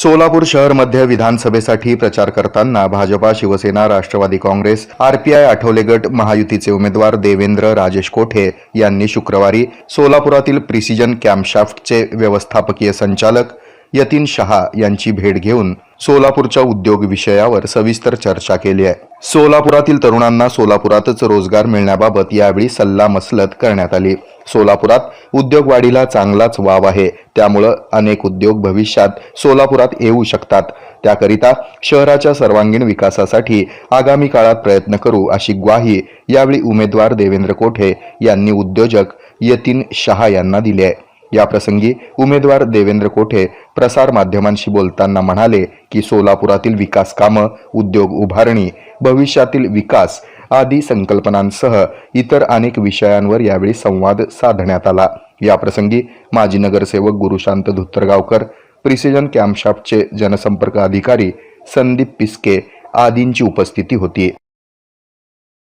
सोलापूर शहर मध्य विधानसभेसाठी प्रचार करताना भाजपा शिवसेना राष्ट्रवादी काँग्रेस आरपीआय आठवले गट महायुतीचे उमेदवार देवेंद्र राजेश कोठे यांनी शुक्रवारी सोलापुरातील प्रिसिजन कॅम्पशाफ्टचे व्यवस्थापकीय संचालक यतीन शहा यांची भेट घेऊन सोलापूरच्या उद्योग विषयावर सविस्तर चर्चा केली आहे. सोलापुरातील तरुणांना सोलापुरातच रोजगार मिळण्याबाबत यावेळी सल्ला मसलत करण्यात आली. सोलापुरात उद्योगवाढीला चांगलाच वाव आहे. त्यामुळं अनेक उद्योग भविष्यात सोलापुरात येऊ शकतात. त्याकरिता शहराच्या सर्वांगीण विकासासाठी आगामी काळात प्रयत्न करू अशी ग्वाही यावेळी उमेदवार देवेंद्र कोठे यांनी उद्योजक यतीन शहा यांना दिली आहे. याप्रसंगी उमेदवार देवेंद्र कोठे प्रसार माध्यमांशी बोलताना म्हणाले की सोलापुरातील विकास कामं उद्योग उभारणी भविष्यातील विकास आदी संकल्पनांसह इतर अनेक विषयांवर यावेळी संवाद साधण्यात आला. याप्रसंगी माजी नगरसेवक गुरुशांत धुत्तरगावकर प्रिसिजन कॅम्पशॉपचे जनसंपर्क अधिकारी संदीप पिस्के आदींची उपस्थिती होती.